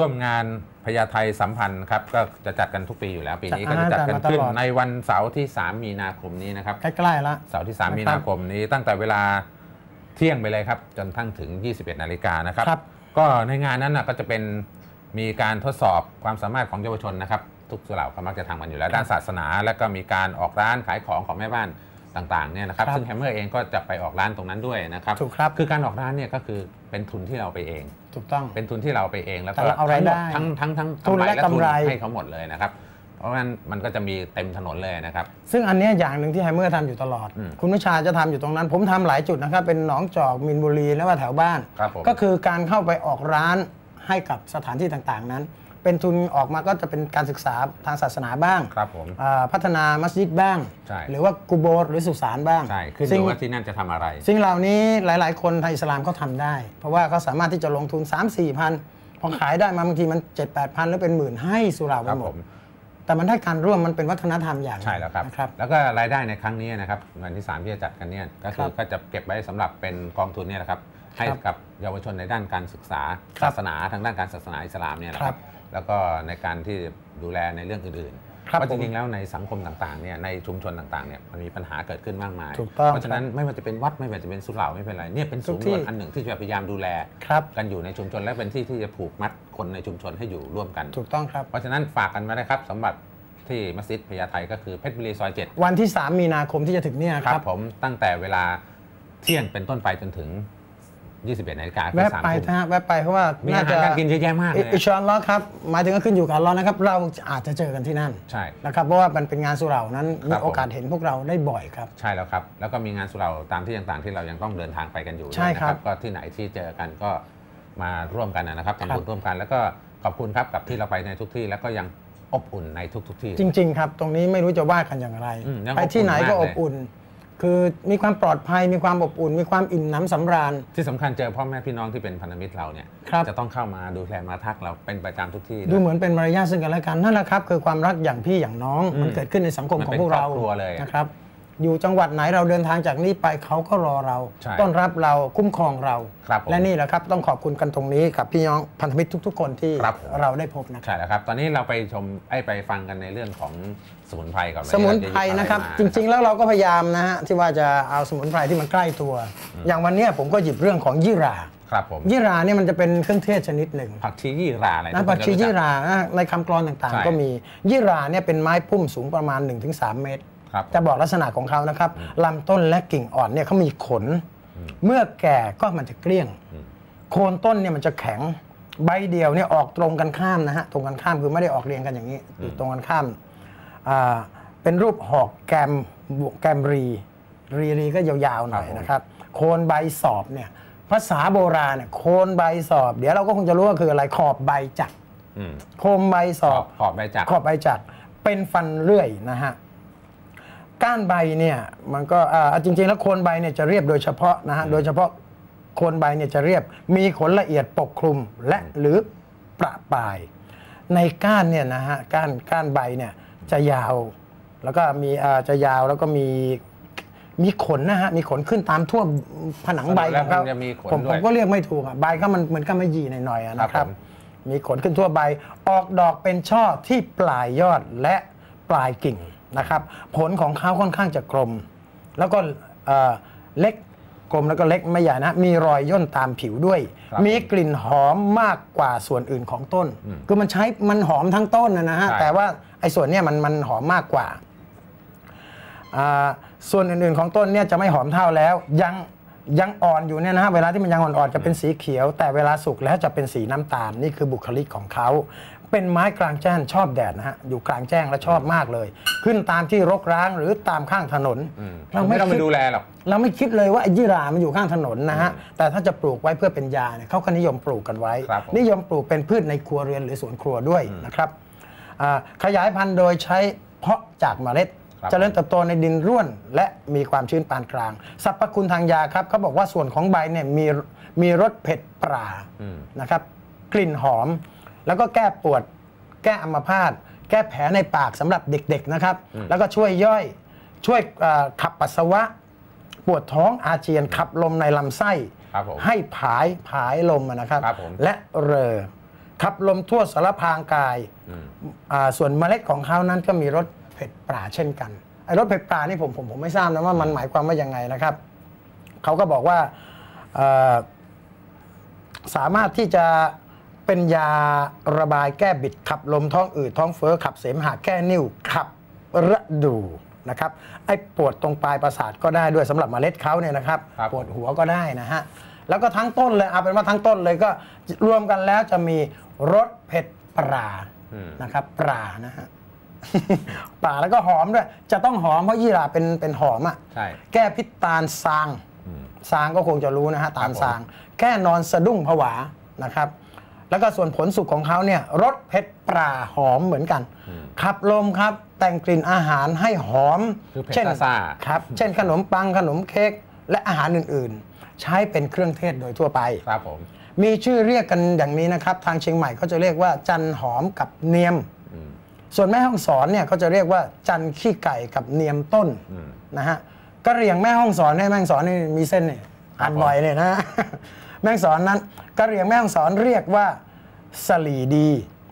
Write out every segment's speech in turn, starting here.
ร่วมงานพญาไทสัมพันธ์ครับก็จะจัดกันทุกปีอยู่แล้ว ปีนี้ก็จะจัดกันจัดมาตลอดขึ้นในวันเสาร์ที่ 3 มีนาคมนี้นะครับใกล้ๆละเสาร์ที่นะครับ3มีนาคมนี้ตั้งแต่เวลาเที่ยงไปเลยครับ จนทั้งถึง 21 นาฬิกานะครับครับก็ในงานนั้นนะก็จะเป็นมีการทดสอบความสามารถของเยาวชนนะครับ ทุกสุเหร่าก็มักจะทำกันอยู่แล้วด้านศาสนา แล้วก็มีการออกร้านขายของของแม่บ้าน ต่างๆเนี่ยนะครับครับซึ่งแฮมเมอร์เองก็จะไปออกร้านตรงนั้นด้วยนะครับถูกครับคือการออกร้านเนี่ยก็คือเป็นทุนที่เราไปเอง ถูกต้องเป็นทุนที่เราไปเองแล้วแต่ก็เราเอารายได้ทั้งทั้งทั้งทุนและกำไรให้เขาหมดเลยนะครับเพราะฉะนั้นมันก็จะมีเต็มถนนเลยนะครับ ซึ่งอันเนี้ยอย่างหนึ่งที่ไฮเมอร์ทำอยู่ตลอดอืมคุณวิชาจะทำอยู่ตรงนั้น ผมทำหลายจุดนะครับ เป็นหนองจอกมินบุรีแล้วว่าแถวบ้านครับผมก็คือการเข้าไปออกร้านให้กับสถานที่ต่างๆนั้น เป็นทุนออกมาก็จะเป็นการศึกษาทางศาสนาบ้างครับผมอ่าพัฒนามัสยิดบ้างใช่หรือว่ากูโบสหรือสุสานบ้างใช่ขึ้นอสิ่งยู่ว่าที่นั่นจะทำอะไร สิ่งเหล่านี้หลาย ๆ คนไทยอิสลามเขาทำได้ เพราะว่าเขาสามารถที่จะลงทุน 3 4พันพอขายได้มาบางทีมัน7 8พันหรือเป็นหมื่นให้สุราไปครับหมผดมแต่มันได้การร่วมมันเป็นวัฒนธรรมอย่างหนึ่งใช่แล้วครับนะครับแล้วก็รายได้ในครั้งนี้นะครับวันที่ 3 ที่จะจัดกันเนี่ยก็คือครับก็จะเก็บไว้สำหรับเป็นกองทุนเนี่ยนะครับ ให้ครับกับเยาวชนในด้านการศึกษาครับศาสนาทางด้านการศาสนาอิสลามเนี่ยนะคครัรับบแล้วก็ในการที่ดูแลในเรื่องอื่นๆครับเพราะจผมริงๆแล้วในสังคมต่างๆเนี่ยในชุมชนต่างๆเนี่ยมันมีปัญหาเกิดขึ้นมากมายถูกต้องเพราะฉะนั้นไม่ว่าจะเป็นวัดไม่ว่าจะเป็นสุเหร่าไม่เป็นไรเนี่ยเป็นศูนย์ทุกที่รวมอันหนึ่งที่จะพยายามดูแลครับกันอยู่ในชุมชนและเป็นที่ที่จะผูกมัดคนในชุมชนให้อยู่ร่วมกันถูกต้องครับเพราะฉะนั้นฝากกันมาได้ครับสำหรับที่มัสยิดพญาไทก็คือเพชรบุรีซอย7วันที่ 3 มีนาคมที่จะถึงเนี่ยคครัรับบผมตั้งแต่เวลาเที่ยงเป็นต้นไปจนถึง 21นาฬิกาคือแวะสามไปทุ่มนะฮะแวะไปเพราะว่ามีน่าอาหารจะการกินเยอะแยะมากเลยอิชอนล้อฮ์ครับหมายถึงก็ขึ้นอยู่กับอัลล้อฮ์นะครับ เราอาจจะเจอกันที่นั่นใช่นะครับเพราะว่ามันเป็นงานสุเหร่านั้นคมีรับผมโอกาสเห็นพวกเราได้บ่อยครับ ใช่แล้วครับ แล้วก็มีงานสุเหราตามที่ต่างๆ ที่เรายังต้องเดินทางไปกันอยู่ใช่ด้วยนะครับก็ที่ไหนที่เจอกันก็มาร่วมกันนะครับครับทำบุญร่วมกันแล้วก็ขอบคุณครับกับที่เราไปในทุกที่แล้วก็ยังอบอุ่นในทุกๆที่ จริง ๆ ครับ ตรงนี้ไม่รู้จะว่ากันอย่างไรอืมยังไปที่ไหนก็ออบบอุ่อุ่นนมากเลย คือมีความปลอดภัยมีความอบอุ่น มีความอิ่มหน้ำสำราญ ที่สำคัญเจอพ่อแม่พี่น้องที่เป็นพันธมิตรเราเนี่ยครับจะต้องเข้ามาดูแลมาทักเราเป็นประจำทุกที่ ดูเหมือนเป็นมารยาทซึ่งกันและกันนั่นแหละครับ คือความรักอย่างพี่อย่างน้องอืมมันเกิดขึ้นในสังคมมันของเป็นพวกเราครอบครัวเลยนะครับ อยู่จังหวัดไหนเราเดินทางจากนี้ไปเขาก็รอเราใช่ต้อนรับเราคุ้มครองเราครับผมและนี่แหละครับต้องขอบคุณกันตรงนี้กับพี่น้องพันธมิตรทุก ๆ คนที่ครับผมเราได้พบนะครับใช่แล้วครับตอนนี้เราไปชมไอ้ไปฟังกันในเรื่องของสมุนไพรก่อนสมุนไพรนะครับจริง ๆ แล้วเราก็พยายามนะฮะที่ว่าจะเอาสมุนไพรที่มันใกล้ตัว อย่างวันเนี้ยผมก็หยิบเรื่องของยี่หราๆครับผมยี่หราเนี่ยมันจะเป็นเครื่องเทศชนิดหนึ่งผักชียี่ราอะไรนะทุกคผักชีรู้จัยี่หรานะในคำกรอนต่างใช่ๆก็มียี่หราเนี่ยเป็นไม้พุ่มสูงประมาณ 1-3 เมตรครับ จะบอกลักษณะของเขานะครับลำต้นและกิ่งอ่อนเนี่ยเขามีขน เมื่อแก่ก็มันจะเกลี้ยง โคนต้นเนี่ยมันจะแข็งใบเดียวเนี่ยออกตรงกันข้ามนะฮะตรงกันข้ามคือไม่ได้ออกเรียงกันอย่างนี้อยู่ตรงกันข้ามอ่าเป็นรูปหอกแกมบวกแกมรี รีรีก็ยาวๆหน่อยครับผมนะครับ โคนใบสอบเนี่ยภาษาโบราณเนี่ยโคนใบสอบ เดี๋ยวเราก็คงจะรู้ว่าคืออะไรขอบใบจักรอืมโคมใบสขออบบขอบใบจากขอบใบจักรเป็นฟันเลื่อยนะฮะ ก้านใบเนี่ยมันก็อ่าจริงๆแล้วโคนใบเนี่ยจะเรียบโดยเฉพาะนะฮะโดยเฉพาะโคนใบเนี่ยจะเรียบ มีขนละเอียดปกคลุมและหรือประปราย ในก้านเนี่ยนะฮะก้านก้านใบเนี่ยจะยาว แล้วก็มีอ่าจะยาวแล้วก็มีมีขนนะฮะมีขนขึ้นตามทั่วผนังใบของเขาแล้วมันจะมีขนผมด้ผวยมก็เรียกไม่ถูกอะใบเขามันเหมือนกับมะหยี่หน่อยๆอะนะคครัรับบผมมีขนขึ้นทั่วใบ ออกดอกเป็นช่อที่ปลายยอดและปลายกิ่ง นะครับผลของเขาค่อนข้างจะกลม แล้วก็เอ่อเล็กกลมแล้วก็เล็กไม่ใหญ่นะ มีรอยย่นตามผิวด้วยครับมีกลิ่นหอมมากกว่าส่วนอื่นของต้น คือมันใช้มันหอมทั้งต้นนะนะฮะใช่แต่ว่าไอ้ส่วนเนี้ยมันมันหอมมากกว่าอ่า ส่วนอื่นๆของต้นเนี่ยจะไม่หอมเท่าแล้วยังยังอ่อนอยู่เนี่ยนะฮะเวลาที่มันยังอ่อนๆจะเป็นสีเขียว แต่เวลาสุกแล้วจะเป็นสีน้ำตาลนี่คือบุคลิกของเขา เป็นไม้กลางแจ้งชอบแดดนะฮะอยู่กลางแจ้งและชอบมากเลย ขึ้นตามที่รกร้างหรือตามข้างถนนอืมไม่ต้องคิไปดูแลหรอกเราไม่คิดเลยว่าไอ้ยี่หรามันอยู่ข้างถนนนะฮะแต่ถ้าจะปลูกไว้เพื่อเป็นยาเนี่ยเขาก็นิยมปลูกกันไว้ครับผมนิยมปลูกเป็นพืชในครัวเรือนหรือสวนครัวด้วยนะครับอ่าขยายพันธุ์โดยใช้เพาะจากเมล็ดครับเจริญเติบโตในดินร่วน และมีความชื้นปานกลาง สรรพคุณทางยาครับเขาบอกว่าส่วนของใบเนี่ยมีมีรสเผ็ดปราอืมนะครับ กลิ่นหอม แล้วก็แก้ปวด แก้อัมพาตแก้แผลในปากสำหรับเด็กๆนะครับ แล้วก็ช่วยย่อยช่วยเอ่อขับปัสสาวะ ปวดท้องอาเจียนขับลมในลำไส้ครับผมให้ผายผายลมอะนะครับครับผมและเรอขับลมทั่วสารพรางกายอืมอ่าส่วนเมล็ดของเขานั้นก็มีรสเผ็ดปราเช่นกันไอ้รสเผ็ดปรานี่ผมผมผมไม่ทราบนะว่ามันหมายความว่ายังไงนะครับเขาก็บอกว่าเอ่อสามารถที่จะ เป็นยาระบายแก้บิดขับลมท้องอืดท้องเฟ้อขับเสมหะแก้นิ่วขับระดูนะครับไอ้ปวดตรงปลายประสาทก็ได้ด้วยสำหรับเมล็ดเขาเนี่ยนะครับครับปวดหัวก็ได้นะฮะแล้วก็ทั้งต้นเลยเอาเป็นว่าทั้งต้นเลยก็รวมกันแล้วจะมีรสเผ็ดปราอืมนะครับปลานะฮะปลาแล้วก็หอมด้วย จะต้องหอมเพราะยี่หร่าเป็นเป็นหอมอะ่ะใช่แก้พิษตาลซางอืมซางก็คงจะรู้นะฮะตาลครับผมซาง แก้นอนสะดุ้งผวานะครับ แล้วก็ส่วนผลสุกของเขาเนี่ยรสเผ็ดปลาหอมเหมือนกันขับลมครับ แต่งกลิ่นอาหารให้หอมคือเผ็ดเช่นซ่าครับ เช่นขนมปังขนมเค้กและอาหารอื่นๆ ใช้เป็นเครื่องเทศโดยทั่วไปครับผมมีชื่อเรียกกันอย่างนี้นะครับ ทางเชียงใหม่เขาจะเรียกว่า จันหอมกับเนียมอืมส่วนแม่ห้องสอนเนี่ยเขาจะเรียกว่า จันขี้ไก่กับเนียมต้นอืมนะฮะกะเหรี่ยงแม่ห้องสอนเนี่ยแม่ห้องสอนนี่มีเส้นเนี่ยครับอ่านบ่อยเนี่ยนะ แม่ห้องสอนนั้นกะเหรี่ยงแม่ห้องสอนเรียกว่าสลีดี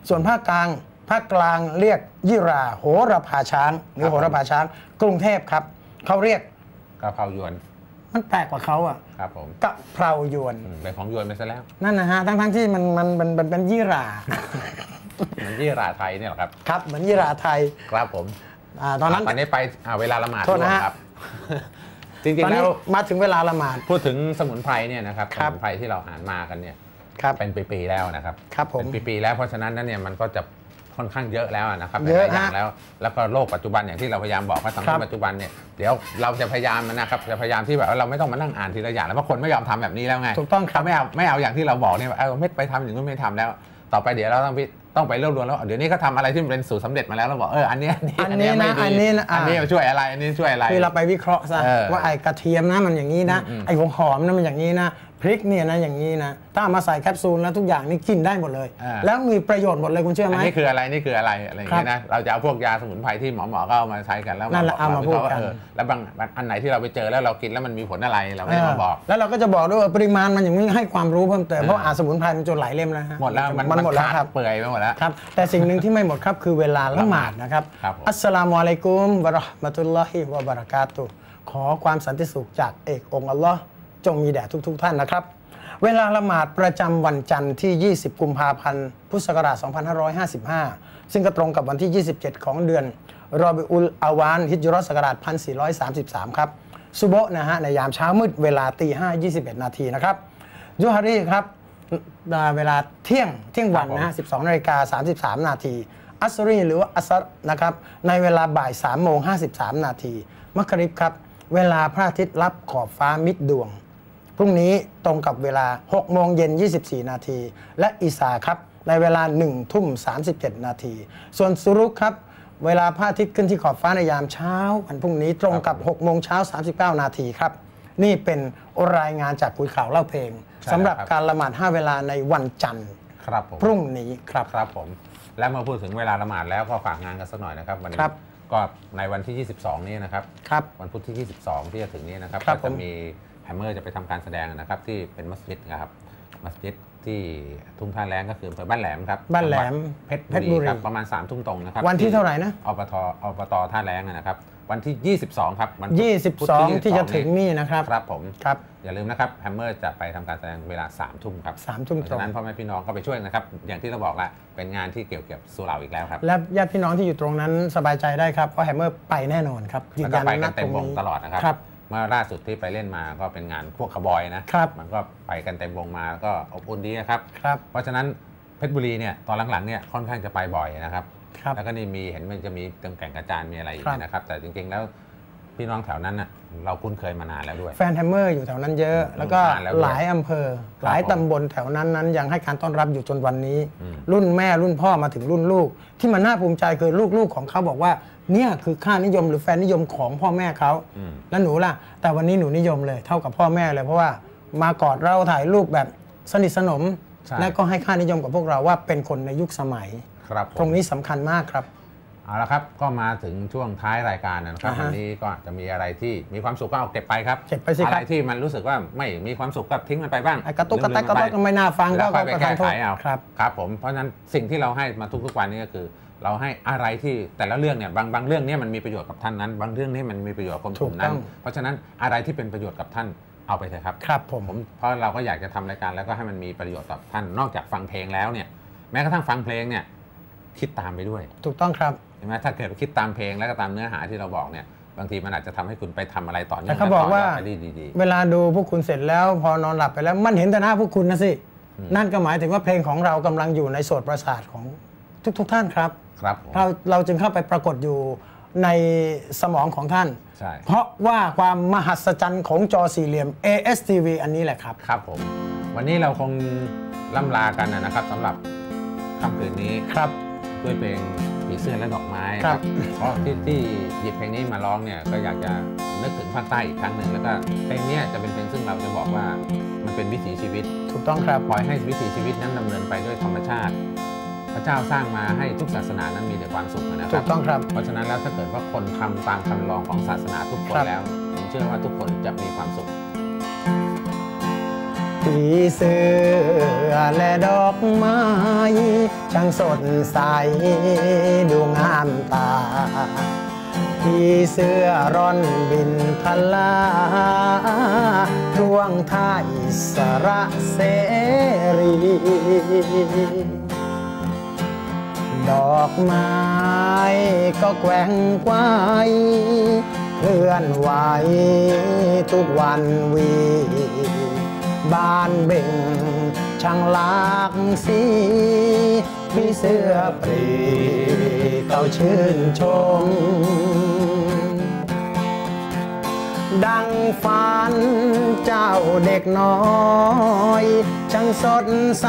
ส่วนภาคกลางภาคกลางเรียกยี่ราโหระพาช้าง หรือโหระพาช้าง กรุงเทพครับเขาเรียกกะเพรายวนมันแปลกกว่าเขาอะครับผมกะเพรายวนอืมเป็นของยวนไปซะแล้วนั่นนะฮะทั้งทั้งๆที่มันมันมันมันเป็นยี่ราเหมือนที่ราไทยเนี่ยเหรอครับครับเหมือนยี่ราไทยครับผมอ่าตอนนั้นตอนนี้ไปอ่าเวลาละหมาดโทษนะด้วยฮะครับ จตริงอนๆนี้แล้วมาถึงเวลาละหมาดพูดถึงสมุนไพรเนี่ยนะครับคสรับมุนไพรที่เราอ่านมากันเนี่ยครับเป็นปีๆแล้วนะครับครับผมเป็นปีๆแล้วเพราะฉะนั้นนั้นเนี่ยมันก็จะค่อนข้างเยอะแล้วนะครับเยอะหลายๆอย่างฮะแล้ว แล้วก็โลกปัจจุบันอย่างที่เราพยายามบอกว่าสังคครัมบปัจจุบันเนี่ยเดี๋ยวเราจะพยายามนะครับจะพยายามที่แบบว่าเราไม่ต้องมานั่งอ่านทีละอย่างแล้วเพราะคนไม่ยอมทำแบบนี้แล้วไงถูกต้องครับเขาไม่เอาไม่เอาอย่างที่เราบอกเนี่ยว่าเออไม่ไปทำอย่างนู้นไม่ทำแล้ว ต่อไปเดี๋ยวเราต้องไป ต้องไปรวบรวมแล้วเดี๋ยวนี้เขาทำอะไรที่มันเป็นสูตรสำเร็จมาแล้วเราบอกเอออันเนี้ยอันนี้ไม่นะดีอันนี้นะอ่าอันนี้ช่วยอะไรอันนี้ช่วยอะไรคือเราไปวิเคราะห์ซะเออว่าไอ้กระเทียมนะมันอย่างนี้นะอืมไอ้หัวหอมนะมันอย่างนี้นะพริกเนี่ยนะอย่างนี้นะถ้าเอามาใส่แคปซูลแล้วทุกอย่างนี่กินได้หมดเลยอ่าแล้วมีประโยชน์หมดเลยคุณเชื่อไหมอันนี้คืออะไรนี่คืออะไรอะไรอย่างเงี้ยนะเราจะเอาพวกยาสมุนไพรที่หมอหมอก็เอามาใช้กันแล้วนั่นแหละบเอามาพูดกันเออแล้วบางอันไหนที่เราไปเจอแล้วเรากินแล้วมันมีผลอะไรเราไม่ได้มาบอกเแล้วเราก็จะบอกด้วยว่าปริมาณมันอย่างนี้ให้ความรู้เพิ่มเติมเพราะอ่านสมุนไพรมันจนหลายเล่มแล้วฮะหมดแล้วมันมันหมดแล้วขาครับเปื่อยไปหมดแล้วครับแต่สิ่งหนึ่งที่ไม่หมดครับคือเวลาละหมาดนะครับครับผมอัสสลามุอะลัยกุมวะเราะห์มะตุลลอฮิวะบะเราะกาตุฮ์ขอความสันติสุขจากเอกองค์อัลลอฮ์จงมีแด่ทุก ๆ ท่านนะครับ เวลาละหมาดประจำวันจันทร์ที่ 20 กุมภาพันธ์ พุทธศักราช 2555 ซึ่งก็ตรงกับวันที่ 27 ของเดือนรอบิอุลอาวานฮิจรัสศักราช 1433 ครับ ซุโบะห์นะฮะในยามเช้ามืดเวลาตี5 21 นาทีนะครับยูฮารีครับอ่า เวลาเที่ยงเที่ยงวันนะฮะ 12นาฬิกา33 นาทีอัสรีหรือว่าอัสรนะครับในเวลาบ่าย3โมง53 นาทีมักริบครับ เวลาพระอาทิตย์รับขอบฟ้ามิดดวง พรุ่งนี้ตรงกับเวลา6โมงเย็น 24 นาทีและอิสาครับในเวลา1ทุ่ม 37 นาที ส่วนสุรุกครับเวลาพระอาทิตย์ขึ้นที่ขอบฟ้าในยามเช้าวันพรุ่งนี้ตรงกับ6โมงเช้า39 นาทีครับ นี่เป็นรายงานจากคุยข่าวเล่าเพลงใช่สำหรับครับการละหมาด 5 เวลาในวันจันทร์ครับผมพรุ่งนี้ครับครับผม แล้วมาพูดถึงเวลาละหมาดแล้วก็ฝากงานกันสักหน่อยนะครับวันนี้ครับก็ในวันที่ 22 นี้นะครับครับวันพุธที่ 22 ที่จะถึงนี้นะครับครับก็ผจะมมีแฮมเมอร์จะไปทำการแสดงนะครับที่เป็นมัสยิดนะครับมัสยิดที่ทุ่งท่าแรงก็คืออำเภอบ้านแหลมครับบ้านแหลมจังวัดเพชรเพชรบุบุรีรีครับประมาณ3ามทุ่มตรงนะครับวันที่เท่าไหร่นะอบตอบตท่าแรงนะครับ วันที่ 22 ครับวันพุธ22 ที่จะถึงนี่นะครับ ครับผมครับอย่าลืมนะครับแฮมเมอร์จะไปทำการแสดงเวลา3ามทุ่มครับสามทุ่มเพราะตรงฉะนั้นพ่อแม่พี่น้องก็ไปช่วยนะครับ อย่างที่เราบอกละเป็นงานที่เกี่ยวกับสุเหร่าอีกแล้วครับ และญาติพี่น้องที่อยู่ตรงนั้นสบายใจได้ครับเพราะแฮมเมอร์ไปแน่นอนครับยืแล้วนก็ยันไปณกันเต็ตมรงวงนี้ตลอดนะครับครับเมื่อล่าสุดที่ไปเล่นมาก็เป็นงานพวกขบอยนะครับมันก็ไปกันเต็มวงมาก็อบอุ่นดีนะครับครับเพราะฉะนั้นเพชรบุรีเนี่ยตอนหลังๆเนี่ยค่อนข้างจะไปบ่อยนะครับครับ แล้วก็นี่มีเห็นมันจะมีเติมแก่งกระจานมีอะไรอีกครับนะครับ แต่จริงๆแล้วพี่น้องแถวนั้นน่ะเราคุ้นเคยมานานแล้วด้วย แฟนแฮมเมอร์อยู่แถวนั้นเยอะ แล้วก็นานแล้วด้วยหลายอำเภอ หลายผมตำบลแถวนั้นนั้นยังให้การต้อนรับอยู่จนวันนี้อืมรุ่นแม่รุ่นพ่อมาถึงรุ่นลูก ที่มันน่าภูมิใจคือลูกๆของเขาบอกว่าเนี่ยคือค่านิยมหรือแฟนนิยมของพ่อแม่เขาอืมแล้วหนูล่ะ แต่วันนี้หนูนิยมเลยเท่ากับพ่อแม่เลยเพราะว่ามากอดเราถ่ายรูปแบบสนิทสนมใช่และก็ให้ค่านิยมกับพวกเราว่าเป็นคนในยุคสมัย ครับผมตรงนี้สำคัญมากครับเเอาละครับ ก็มาถึงช่วงท้ายรายการนะครับอ่าฮะวันนี้ก็จะมีอะไรที่มีความสุขก็เอาเก็บไปครับเก็บไปสิครับอะไรที่มันรู้สึกว่าไม่มีความสุขก็ทิ้งมันไปบ้างไอ้กระตุกกระแตกกลืระๆตุกก็ไม่น่าฟังแล้ก็วค่อยไปก็แก้ทานโทไขษเอาครับครับผมเพราะฉะนั้นสิ่งที่เราให้มาทุกๆวันนี้ก็คือ เราให้อะไรที่แต่ละเรื่องเนี่ยบางบางเรื่องเนี่ยมันมีประโยชน์กับท่านนั้น บางเรื่องนี่มันมีประโยชน์กับคนกลุ่มนั้นถูกต้องเพราะฉะนั้นอะไรที่เป็นประโยชน์กับท่านเอาไปเถอะครับครับผมผมเพราะเราก็อยากจะทำรายการแล้วก็ให้มันมีประโยชน์ต่อท่านนอกจากฟังเพลงแล้วเนี่ยแม้กระทั่งฟังเพลงเนี่ย คิดตามไปด้วยถูกต้องครับใช่ไหมถ้าเกิดคิดตามเพลงแล้วก็ตามเนื้อหาที่เราบอกเนี่ยบางทีมันอาจจะทำให้คุณไปทำอะไรต่อเนื่องแต่เขาบอกว่าและต่ยดไปได้ดีเวลาดูพวกคุณเสร็จแล้ว พอนอนหลับไปแล้วมันเห็นแต่หน้าพวกคุณนะสินั่นก็หมายถึงว่าเพลงของเรากำลังอยู่ในโสตประสาทของทุกๆทท่านครับๆครับผมเราเราจึงเข้าไปปรากฏอยู่ในสมองของท่านใช่เพราะว่าความมหัศจรรย์ของจอสี่เหลี่ยม ASTV อันนี้แหละครับ ครับผม วันนี้เราคงล่ำลากันนะครับสำหรับค่ำคืนนี้ครับ ด้วยเพลงผีเสื้อและดอกไม้ครับเพราะที่ที่หยิบเพลงนี้มาร้องเนี่ยก็อยากจะนึกถึงภาคใต้อีกครั้งหนึ่งแล้วก็เพลงเนี้ยจะเป็นเพลงซึ่งเราจะบอกว่ามันเป็นวิถีชีวิต ถูกต้องครับปล่อยให้วิถีชีวิตนั้นดำเนินไปด้วยธรรมชาติ พระเจ้าสร้างมาให้ทุกศาสนานั้นมีแต่ความสุขนะคถูรับกต้องครับเพราะฉะนั้นแล้วถ้าเกิดว่าคนทำตามคำลองของศาสนาทุกคนครับแล้วผมเชื่อว่าทุกคนจะมีความสุขผีเสื้อและดอกไม้ ช่างสดใสดูงามตาผีเสื้อร่อนบินพลาท่วงท่าอิสระเสรี ดอกไม้ก็แกว่งไกวเคลื่อนไหวทุกวันวี บ้านเบ่งช่างลากสี มีเสื้อปรีเขาชื่นชม ดังฝันเจ้าเด็กน้อยช่างสดใส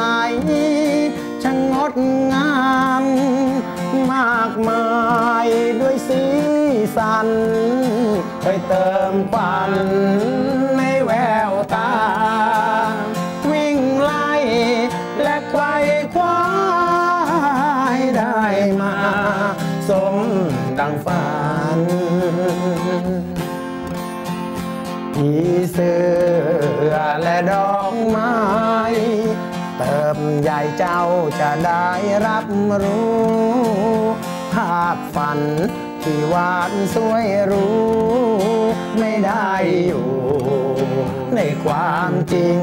ช่างงดงาม มากมายด้วยสีสันเคยเติมฝัน ดอกไม้เติมใหญ่เจ้าจะได้รับรู้ ภาพฝันที่หวานสวยรู้ ไม่ได้อยู่ ในความจริง